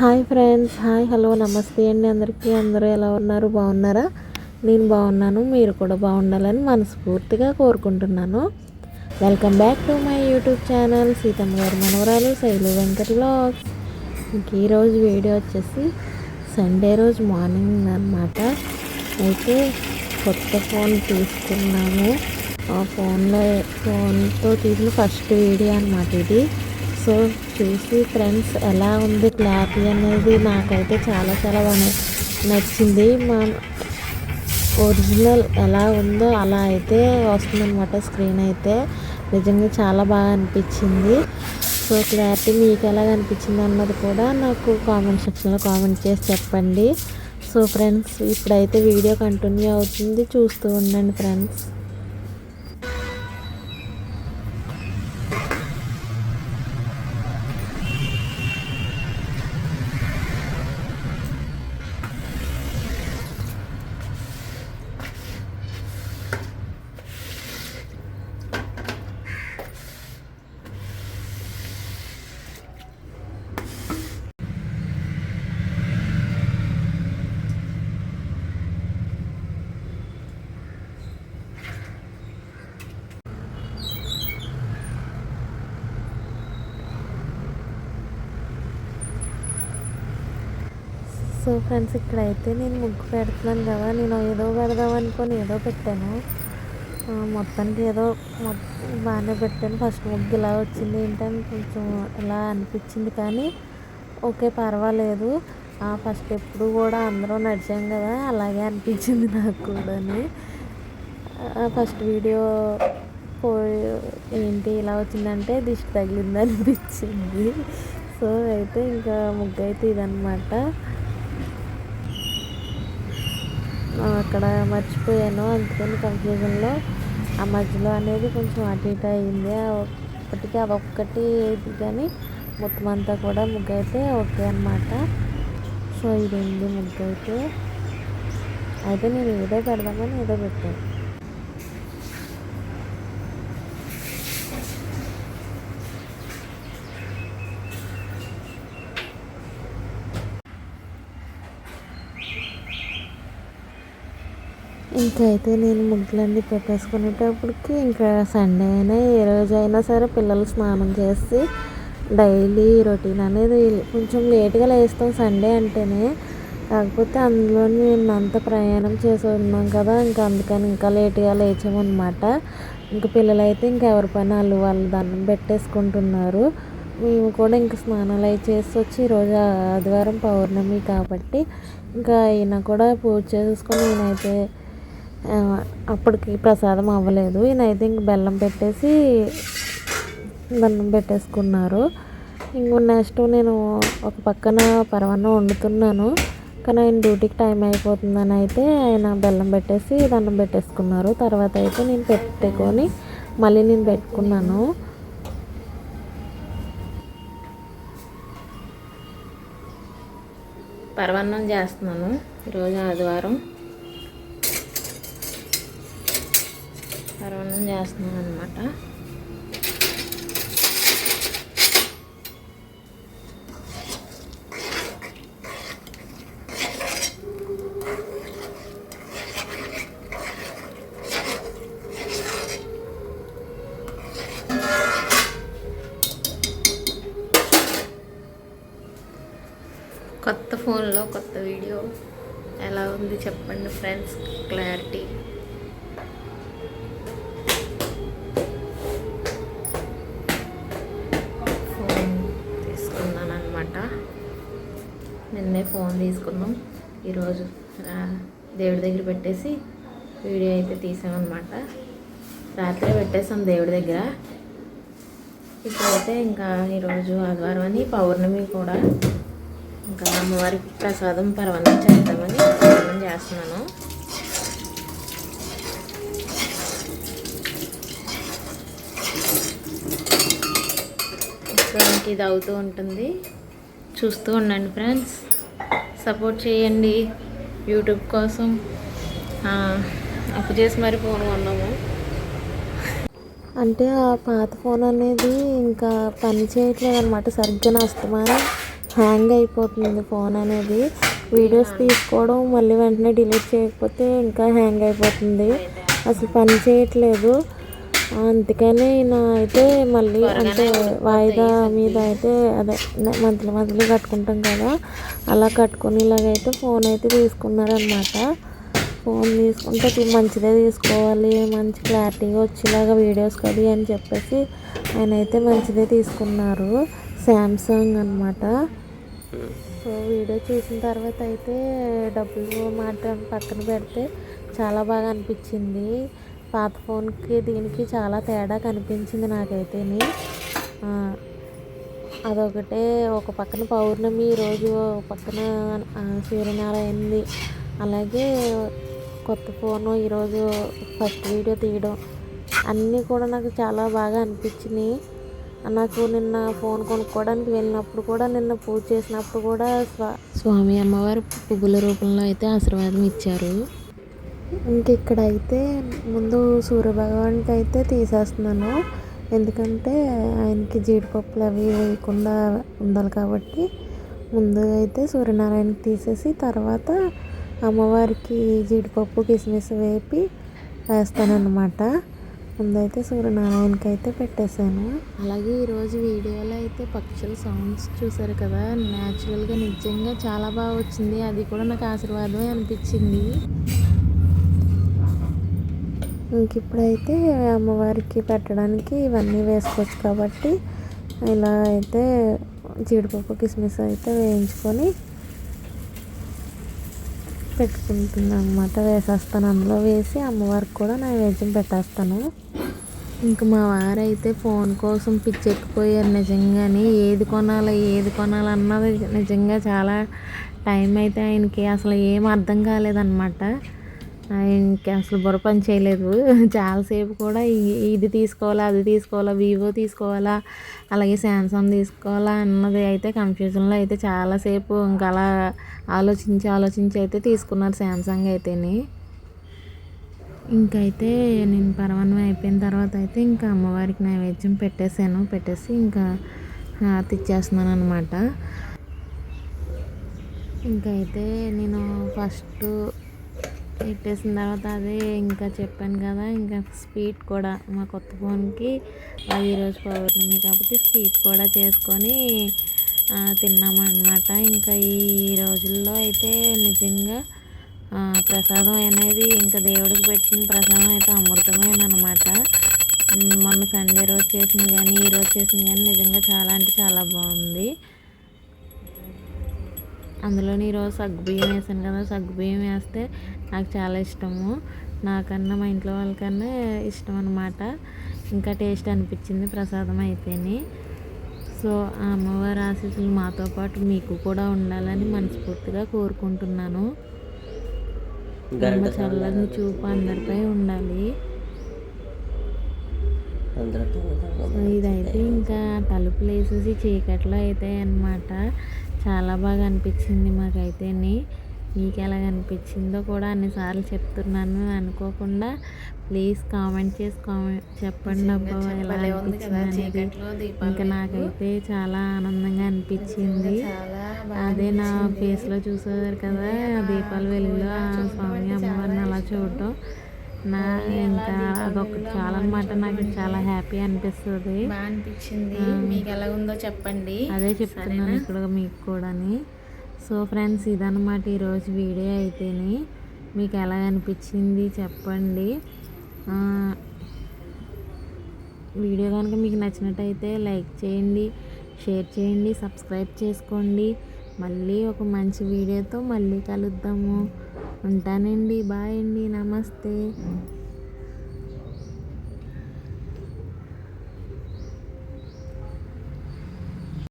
Hi friends hi hello నమస్తే అండి అందరికీ. అందరూ ఎలా ఉన్నారు? బాగున్నారా? నేను బాగున్నాను మీరు కూడా బాగుండాలని మనస్ఫూర్తిగా కోరుకుంటున్నాను. Welcome back to my YouTube channel Seethamma గారి మనవరాలు శైలు వెంకట బ్లాగ్స్ ఇంక ఈరోజు వీడియో వచ్చేసి సండే రోజు మార్నింగ్ అన్నమాట. అయితే కొత్త ఫోన్ తీసుకున్నాము. ఆ ఫోన్లో ఫోన్తో తీసిన ఫస్ట్ వీడియో అనమాట ఇది. సో చూసి ఫ్రెండ్స్ ఎలా ఉంది క్లారిటీ అనేది నాకైతే చాలా చాలా బాగా నచ్చింది. మా ఒరిజినల్ ఎలా ఉందో అలా అయితే వస్తుందన్నమాట స్క్రీన్ అయితే. నిజంగా చాలా బాగా అనిపించింది. సో క్లారిటీ మీకు ఎలా అనిపించింది అన్నది కూడా నాకు కామెంట్ సెక్షన్లో కామెంట్ చేసి చెప్పండి. సో ఫ్రెండ్స్ ఇప్పుడైతే వీడియో కంటిన్యూ అవుతుంది. చూస్తూ ఉండండి ఫ్రెండ్స్. సో ఫ్రెండ్స్ ఇక్కడైతే నేను ముగ్గు పెడుతున్నాను కదా. నేను ఏదో పెడదాం అనుకొని ఏదో పెట్టాను. మొత్తానికి ఏదో బాగానే పెట్టాను. ఫస్ట్ ముగ్గు ఇలా వచ్చింది. ఏంటని కొంచెం ఇలా అనిపించింది కానీ ఓకే పర్వాలేదు. ఫస్ట్ ఎప్పుడు కూడా అందరూ నడిచాం కదా. అలాగే అనిపించింది నాకు కూడాని. ఫస్ట్ వీడియో పోయి ఏంటి ఇలా వచ్చిందంటే దిష్టి తగిలింది అనిపించింది సో అయితే ఇంకా ముగ్గు అయితే ఇదన్నమాట ఆ, అక్కడ మర్చిపోయాను. అందుకని కన్ఫ్యూజన్లో ఆ మధ్యలో అనేది కొంచెం అటు ఇటు అయింది. ఆ ఒక్కటికి అదొక్కటి కానీ మొత్తం అంతా కూడా ముగ్గు అయితే ఓకే అనమాట సో ఇది ఉంది ముగ్గు అయితే అయితే నేను ఏదో పెడదామని ఏదో పెట్టాను. ఇంకైతే నేను ముగ్గులన్నీ పెట్టేసుకునేటప్పటికి ఇంకా సండే అయినా ఏ రోజు అయినా సరే పిల్లలు స్నానం చేసి డైలీ రొటీన్ అనేది కొంచెం లేట్గా లేస్తాం సండే అంటేనే. కాకపోతే అందులో మేము అంత ప్రయాణం చేసి ఉన్నాం కదా ఇంకా అందుకని ఇంకా లేట్గా లేచామన్నమాట. ఇంకా పిల్లలు అయితే ఇంకా ఎవరి పని వాళ్ళు వాళ్ళు దండం పెట్టేసుకుంటున్నారు. మేము కూడా ఇంకా స్నానాలు అవి చేసి వచ్చి ఈరోజు ఆదివారం పౌర్ణమి కాబట్టి ఇంకా ఈయన కూడా పూజ చేసుకొని ఈయనైతే అప్పటికి ప్రసాదం అవ్వలేదు. ఈయనైతే ఇంక బెల్లం పెట్టేసి దండం పెట్టేసుకున్నారు. ఇంకో నెక్స్ట్ నేను ఒక పక్కన పరవన్నం వండుతున్నాను. కానీ ఆయన డ్యూటీకి టైం అయిపోతుందని అయితే ఆయన బెల్లం పెట్టేసి దండం పెట్టేసుకున్నారు. తర్వాత అయితే నేను పెట్టుకొని మళ్ళీ నేను పెట్టుకున్నాను. పరవన్నం చేస్తున్నాను. ఈరోజు ఆదివారం. పరవన్నం చేస్తున్నాను అనమాట కొత్త ఫోన్లో కొత్త వీడియో ఎలా ఉంది చెప్పండి ఫ్రెండ్స్? క్లారిటీ. పొద్దున్నే ఫోన్ తీసుకున్నాం. ఈరోజు దేవుడి దగ్గర పెట్టేసి వీడియో అయితే తీసామన్నమాట. రాత్రే పెట్టేసాం దేవుడి దగ్గర. ఇప్పుడైతే ఇంకా ఈరోజు ఆదివారం అని పౌర్ణమి కూడా. ఇంకా అమ్మవారికి ప్రసాదం పర్వణం చేద్దామని పర్వణం చేస్తున్నాను. సో ఇది అవుతూ ఉంటుంది. చూస్తూ ఉండండి ఫ్రెండ్స్. సపోర్ట్ చేయండి యూట్యూబ్ కోసం. అప్పు చేసి మరి ఫోన్ కొన్నాము. అంటే ఆ పాత ఫోన్ అనేది ఇంకా పని చేయట్లేదు అనమాట సరిగ్గా నా అస్తమానం హ్యాంగ్ అయిపోతుంది ఫోన్ అనేది. వీడియోస్ తీసుకోవడం మళ్ళీ వెంటనే డిలీట్ చేయకపోతే ఇంకా హ్యాంగ్ అయిపోతుంది. అసలు పని చేయట్లేదు. అందుకని నా అయితే మళ్ళీ అంటే వాయిదా మీద అయితే అదే మంత్లీ మంత్లీ కట్టుకుంటాం కదా. అలా కట్టుకుని ఇలాగైతే ఫోన్ అయితే తీసుకున్నారనమాట ఫోన్ తీసుకుంటే మంచిదే తీసుకోవాలి మంచి క్లారిటీగా వచ్చేలాగా వీడియోస్ కది అని చెప్పేసి ఆయన అయితే మంచిదే తీసుకున్నారు. శాంసంగ్ అనమాట సో వీడియో చూసిన తర్వాత అయితే డబ్బులు మాట పక్కన పెడితే చాలా బాగా అనిపించింది. పాత ఫోన్కి దీనికి చాలా తేడా కనిపించింది నాకైతేని. అదొకటే ఒక పక్కన పౌర్ణమి రోజు ఒక పక్కన సూర్యనారాయణది. అలాగే కొత్త ఫోను ఈరోజు ఫస్ట్ వీడియో తీయడం అన్నీ కూడా నాకు చాలా బాగా అనిపించినాయి నాకు నిన్న ఫోన్ కొనుక్కోవడానికి వెళ్ళినప్పుడు కూడా నిన్న పూజ చేసినప్పుడు కూడా స్వా స్వామి అమ్మవారు పువ్వుల రూపంలో అయితే ఆశీర్వాదం ఇచ్చారు. ఇంక ఇక్కడైతే ముందు సూర్యభగవానికి అయితే తీసేస్తున్నాను. ఎందుకంటే ఆయనకి జీడిపప్పులు అవి వేయకుండా ఉండాలి కాబట్టి ముందు అయితే సూర్యనారాయణకి తీసేసి తర్వాత అమ్మవారికి జీడిపప్పు కిస్మిస్ వేపి వేస్తానన్నమాట. ముందైతే సూర్యనారాయణకి అయితే పెట్టేశాను. అలాగే ఈరోజు వీడియోలో అయితే పక్షుల సౌండ్స్ చూసారు కదా? న్యాచురల్గా నిజంగా చాలా బాగా వచ్చింది. అది కూడా నాకు ఆశీర్వాదమే అనిపించింది. ఇంక ఇప్పుడైతే అమ్మవారికి పెట్టడానికి ఇవన్నీ వేసుకోవచ్చు కాబట్టి ఇలా అయితే జీడిపప్పు కిస్మిస్ అయితే వేయించుకొని పెట్టుకుంటుంది అనమాట వేసేస్తాను. అందులో వేసి అమ్మవారికి కూడా నైవేద్యం పెట్టేస్తాను. ఇంక మా వారైతే ఫోన్ కోసం పిచ్చెక్కిపోయారు నిజంగానే. ఏది కొనాలి ఏది కొనాలి అన్నది నిజంగా చాలా టైం అయితే ఆయనకి అసలు ఏం అర్థం కాలేదన్నమాట. ఇంకా అసలు బుర్ర పని చేయలేదు. చాలాసేపు కూడా ఇది తీసుకోవాలా అది తీసుకోవాలా వివో తీసుకోవాలా అలాగే శాంసంగ్ తీసుకోవాలా అన్నది అయితే కన్ఫ్యూజన్లో అయితే చాలాసేపు ఇంకా అలా ఆలోచించి ఆలోచించి అయితే తీసుకున్నారు శాంసంగ్ అయితేని. ఇంకైతే నేను పరమాన్నం అయిపోయిన తర్వాత అయితే ఇంకా అమ్మవారికి నైవేద్యం పెట్టేశాను. పెట్టేసి ఇంకా హారతి ఇచ్చేస్తున్నాను అనమాట ఇంకైతే నేను ఫస్ట్ పెట్టేసిన తర్వాత అదే ఇంకా చెప్పాను కదా ఇంకా స్వీట్ కూడా మా కొత్త ఫోన్కి ఈరోజు పౌర్ణమి కాబట్టి స్వీట్ కూడా చేసుకొని తిన్నామన్నమాట. ఇంకా ఈ రోజుల్లో అయితే నిజంగా ప్రసాదం అనేది ఇంకా దేవుడికి పెట్టిన ప్రసాదం అయితే అమృతమేనమాట మొన్న సండే రోజు చేసింది కానీ ఈ రోజు చేసింది కానీ నిజంగా చాలా అంటే చాలా బాగుంది. అందులోని ఈరోజు సగ్గుబియ్యం వేసాను కదా సగ్గుబియ్యం వేస్తే నాకు చాలా ఇష్టము. నాకన్నా మా ఇంట్లో వాళ్ళకన్నా ఇష్టం అనమాట ఇంకా టేస్ట్ అనిపించింది ప్రసాదం అయితేనే సో ఆ అమ్మవారి ఆశీస్సులు మాతో పాటు మీకు కూడా ఉండాలని మనస్ఫూర్తిగా కోరుకుంటున్నాను. చల్లని చూపు అందరిపై ఉండాలి. ఇదైతే ఇంకా తలుపులు వేసేసి చీకట్లో అయితే అన్నమాట. చాలా బాగా అనిపించింది మాకైతేని మీకు ఎలాగ అనిపించిందో కూడా అన్నిసార్లు చెప్తున్నాను. అనుకోకుండా ప్లీజ్ కామెంట్ చేసి కామెంట్ చెప్పండి అబ్బా ఎలా అనిపించింది ఇంకా నాకైతే చాలా ఆనందంగా అనిపించింది. అదే నా ఫేస్లో చూసేవారు కదా దీపాల వెలుగులో స్వామి అమ్మవారిని అలా చూడటం. నా ఇంకా అదొకటి చాలా అనమాట నాకు చాలా హ్యాపీ అనిపిస్తుంది. బాగా అనిపించింది. మీకు ఎలా ఉందో చెప్పండి. అదే చెప్తున్నాను ఇక్కడ మీకు కూడాని. సో ఫ్రెండ్స్ ఇదన్నమాట ఈరోజు వీడియో అయితేని మీకు ఎలా అనిపించింది చెప్పండి. వీడియో కనుక మీకు నచ్చినట్టయితే లైక్ చేయండి షేర్ చేయండి సబ్స్క్రైబ్ చేసుకోండి. మళ్ళీ ఒక మంచి వీడియోతో మళ్ళీ కలుద్దాము. ఉంటానండి. బాయ్ అండి. నమస్తే.